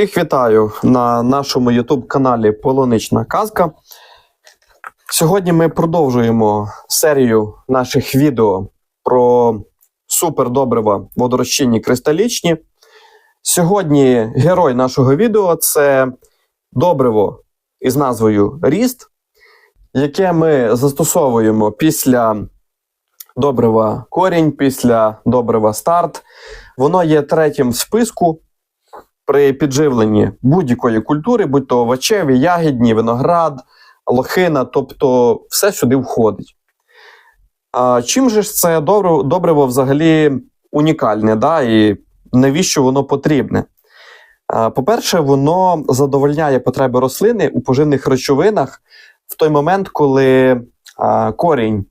Всіх вітаю на нашому YouTube каналі Полунична Казка. Сьогодні ми продовжуємо серію наших відео про супердобрива водорозчинні кристалічні. Сьогодні герой нашого відео це добриво із назвою Ріст, яке ми застосовуємо після добрива корінь, після добрива старт. Воно є третім в списку при підживленні будь-якої культури, будь то овочеві, ягідні, виноград, лохина, тобто все сюди входить. А чим же ж це добриво, взагалі унікальне, да, і навіщо воно потрібне? По-перше, воно задовольняє потреби рослини у поживних речовинах в той момент, коли корінь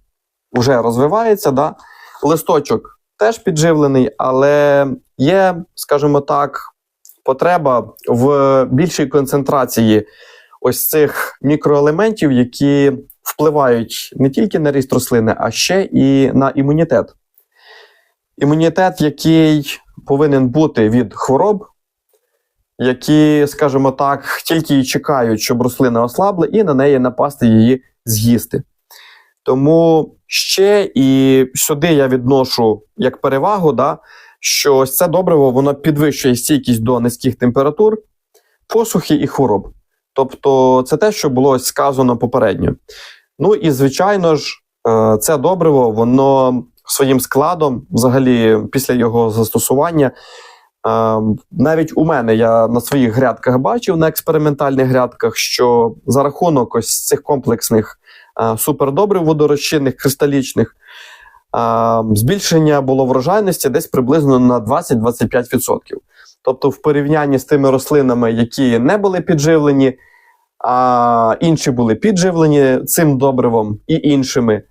вже розвивається, да, листочок теж підживлений, але є, скажімо так, потреба в більшій концентрації ось цих мікроелементів, які впливають не тільки на ріст рослини, а ще і на імунітет. Імунітет, який повинен бути від хвороб, які, скажімо так, тільки і чекають, щоб рослина ослабла, і на неї напасти її з'їсти. Тому ще і сюди я відношу як перевагу, да, що ось це добриво воно підвищує стійкість до низьких температур, посухи і хвороб. Тобто, це те, що було сказано попередньо. Ну і звичайно ж, е, це добриво, воно своїм складом, взагалі, після його застосування. е, Навіть у мене я на своїх грядках бачив на експериментальних грядках, що за рахунок ось цих комплексних е, супердобрив водорозчинних, кристалічних, збільшення було врожайності десь приблизно на 20-25%. Тобто, в порівнянні з тими рослинами, які не були підживлені, а інші були підживлені цим добривом і іншими,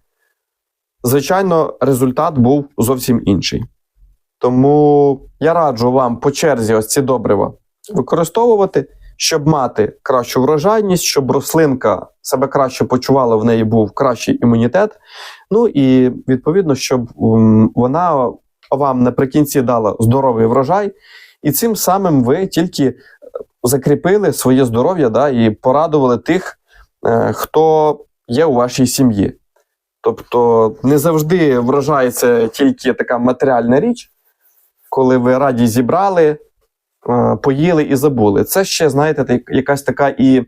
звичайно, результат був зовсім інший. Тому я раджу вам по черзі ось ці добрива використовувати, щоб мати кращу врожайність, щоб рослинка себе краще почувала, в неї був кращий імунітет. Ну і відповідно, щоб вона вам наприкінці дала здоровий врожай, і цим самим ви тільки е, закріпили своє здоров'я да, і порадували тих, е, хто є у вашій сім'ї. Тобто не завжди це тільки така матеріальна річ, коли ви раді зібрали, поїли і забули. Це ще, знаєте, якась така і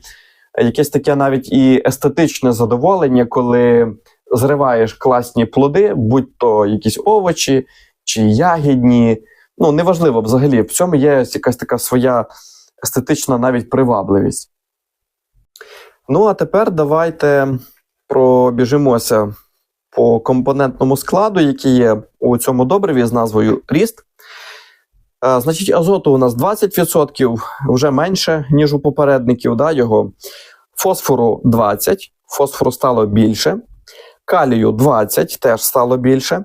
якесь таке навіть і естетичне задоволення, коли зриваєш класні плоди, будь то якісь овочі чи ягідні. Ну, неважливо взагалі, в цьому є якась така своя естетична навіть привабливість. Ну, а тепер давайте пробіжимося по компонентному складу, який є у цьому добриві з назвою Ріст. Е, Значить, азоту у нас 20%, вже менше, ніж у попередників. Да, його. Фосфору 20, фосфору стало більше. Калію 20 теж стало більше,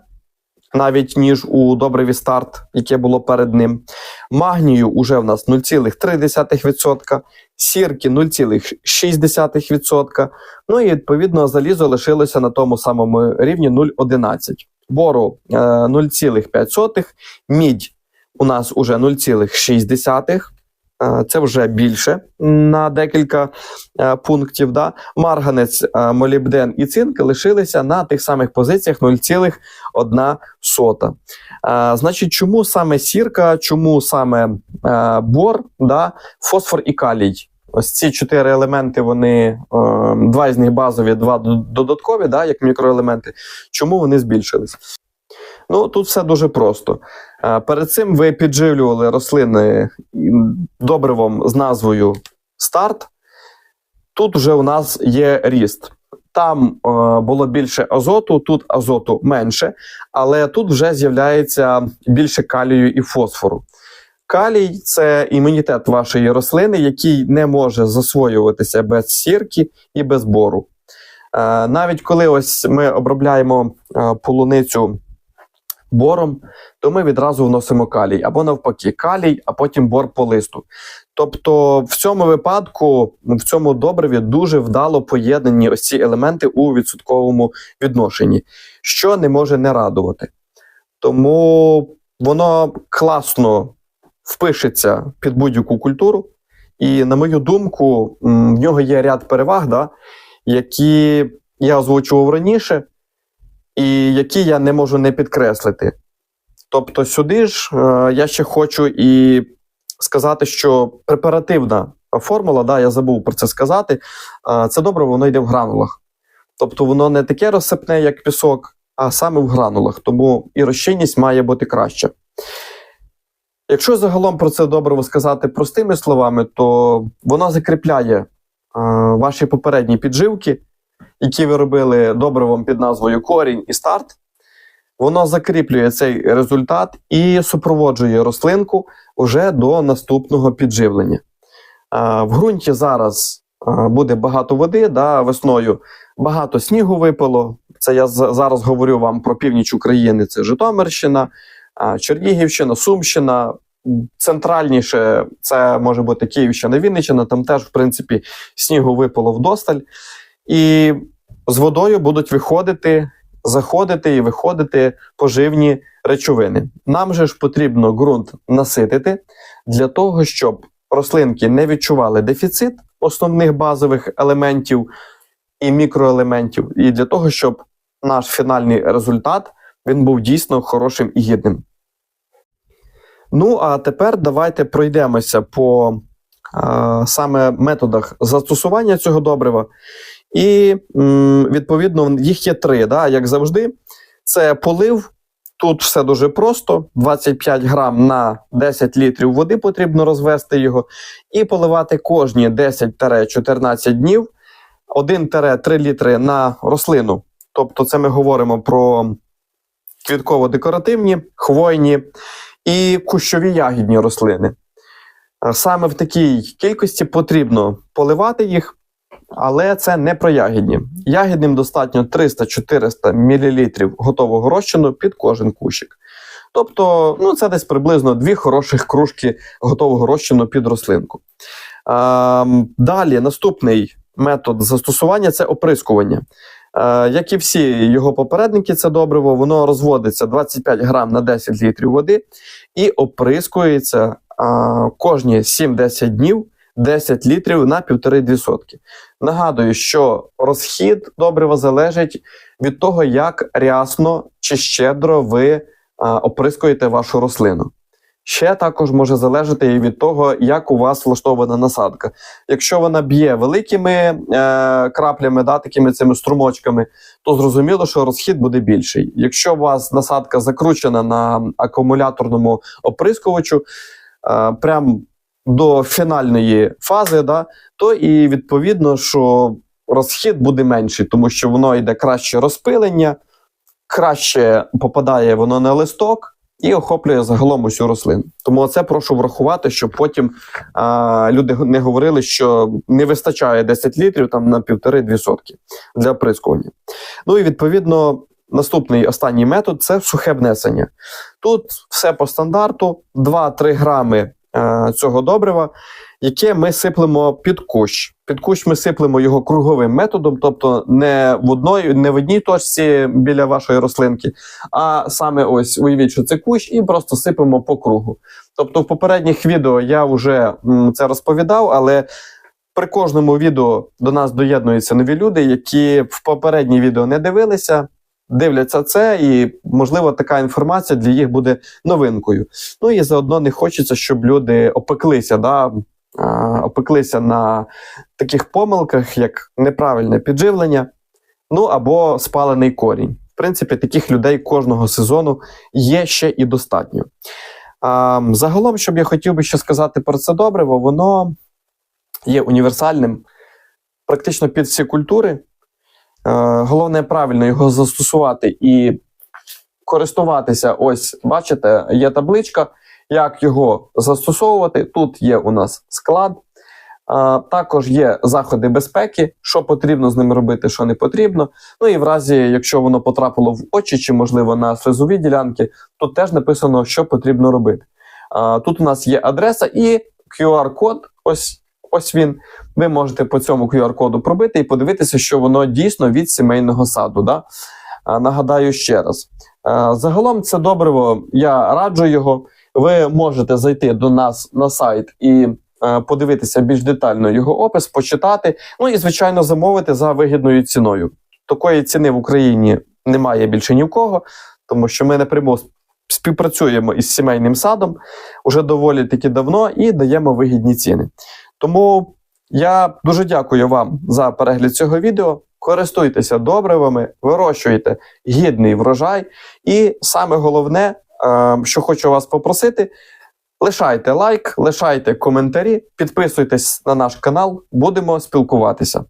навіть ніж у добриві старт, яке було перед ним. Магнію уже в нас 0,3%, сірки 0,6%. Ну і відповідно залізо лишилося на тому самому рівні 0,11. Бору е, 0,5, мідь у нас уже 0,6. Е, Це вже більше на декілька е, пунктів. Да? Марганець, е, молібден і цинк лишилися на тих самих позиціях 0,1. Е, Значить, чому саме сірка, чому саме бор, да? фосфор і калій? Ось ці чотири елементи, вони два з них базові, два додаткові, да, як мікроелементи. Чому вони збільшились? Ну тут все дуже просто. Е, Перед цим ви підживлювали рослини добривом з назвою старт. Тут вже у нас є ріст. Там е, було більше азоту, тут азоту менше, але тут вже з'являється більше калію і фосфору. Калій це імунітет вашої рослини, який не може засвоюватися без сірки і без бору. Е, навіть коли ось ми обробляємо е, полуницю бором, то ми відразу вносимо калій або навпаки, калій, а потім бор по листу. Тобто, в цьому випадку, в цьому добриві дуже вдало поєднані ось ці елементи у відсотковому відношенні, що не може не радувати. Тому воно класно впишеться під будь-яку культуру. І на мою думку, в нього є ряд переваг, да, які я озвучував раніше, і які я не можу не підкреслити. Тобто, сюди ж е, я ще хочу і сказати, що препаративна формула, да, я забув про це сказати, е, це добре, воно йде в гранулах. Тобто воно не таке розсипне, як пісок, а саме в гранулах. Тому і розчинність має бути краща. Якщо загалом про це добре сказати простими словами, то воно закріпляє е, ваші попередні підживки, які ви робили добривом під назвою корінь і старт. Воно закріплює цей результат і супроводжує рослинку вже до наступного підживлення. В ґрунті зараз буде багато води, да, весною багато снігу випало. Це я зараз говорю вам про північ України, це Житомирщина, Чернігівщина, Сумщина. Центральніше це може бути Київщина, Вінниччина, там теж, в принципі, снігу випало вдосталь. І з водою будуть виходити, заходити і виходити поживні речовини. Нам же ж потрібно ґрунт наситити для того, щоб рослинки не відчували дефіцит основних базових елементів і мікроелементів, і для того, щоб наш фінальний результат він був дійсно хорошим і гідним. Ну, а тепер давайте пройдемося по е, саме методах застосування цього добрива. І відповідно їх є три, да, як завжди. Це полив. Тут все дуже просто: 25 грам на 10 літрів води потрібно розвести його, і поливати кожні 10-14 днів 1-3 літри на рослину. Тобто, це ми говоримо про квітково-декоративні, хвойні і кущові ягідні рослини. Саме в такій кількості потрібно поливати їх, але це не про ягідні. Ягідним достатньо 300-400 мл готового розчину під кожен кущик. Тобто, ну, це десь приблизно дві хороших кружки готового розчину під рослинку. Ем, далі, наступний метод застосування це оприскування. Е, як і всі його попередники, це добриво, воно розводиться 25 грам на 10 літрів води і оприскується е, кожні 7-10 днів 10 літрів на 1,5-2 сотки. Нагадую, що розхід добрива залежить від того, як рясно чи щедро ви е, оприскуєте вашу рослину. Ще також може залежати і від того, як у вас влаштована насадка. Якщо вона б'є великими е, краплями, да, такими цими струмочками, то зрозуміло, що розхід буде більший. Якщо у вас насадка закручена на акумуляторному оприскувачу, е, прям до фінальної фази, да, то і відповідно, що розхід буде менший, тому що воно йде краще розпилення, краще попадає воно на листок і охоплює загалом усю рослину. Тому це прошу врахувати, щоб потім а, люди не говорили, що не вистачає 10 літрів там на 1,5-2 сотки для оприскування. Ну і відповідно. Наступний останній метод це сухе внесення. Тут все по стандарту: 2-3 грами цього добрива, яке ми сиплемо під кущ. Під кущ ми сиплемо його круговим методом, тобто не в одної, не в одній точці біля вашої рослинки, а саме ось уявіть, що це кущ, і просто сипемо по кругу. Тобто, в попередніх відео я вже це розповідав, але при кожному відео до нас доєднуються нові люди, які в попередні відео не дивилися. Дивляться це, і можливо така інформація для їх буде новинкою. Ну і заодно не хочеться, щоб люди опеклися, да, опеклися на таких помилках, як неправильне підживлення, ну або спалений корінь. В принципі, таких людей кожного сезону є ще і достатньо. А, загалом, щоб я хотів би ще сказати про це добриво, воно є універсальним практично під всі культури. Е, Головне правильно його застосувати і користуватися. Ось, бачите, є табличка, як його застосовувати. Тут є у нас склад. Е, Також є заходи безпеки, що потрібно з ним робити, що не потрібно. Ну і в разі, якщо воно потрапило в очі чи, можливо, на слизові ділянки, тут теж написано, що потрібно робити. Е, Тут у нас є адреса і QR-код. Ось ось він. Ви можете по цьому QR-коду пробити і подивитися, що воно дійсно від сімейного саду. Да? Нагадаю ще раз. Загалом це добриво, я раджу його. Ви можете зайти до нас на сайт і подивитися більш детально його опис, почитати. Ну і звичайно замовити за вигідною ціною. Такої ціни в Україні немає більше ні в кого, тому що ми напряму співпрацюємо із сімейним садом уже доволі таки давно і даємо вигідні ціни. Тому я дуже дякую вам за перегляд цього відео. Користуйтеся добривами, вирощуйте гідний врожай. І саме головне, е, що хочу вас попросити, лишайте лайк, лишайте коментарі, підписуйтесь на наш канал, будемо спілкуватися.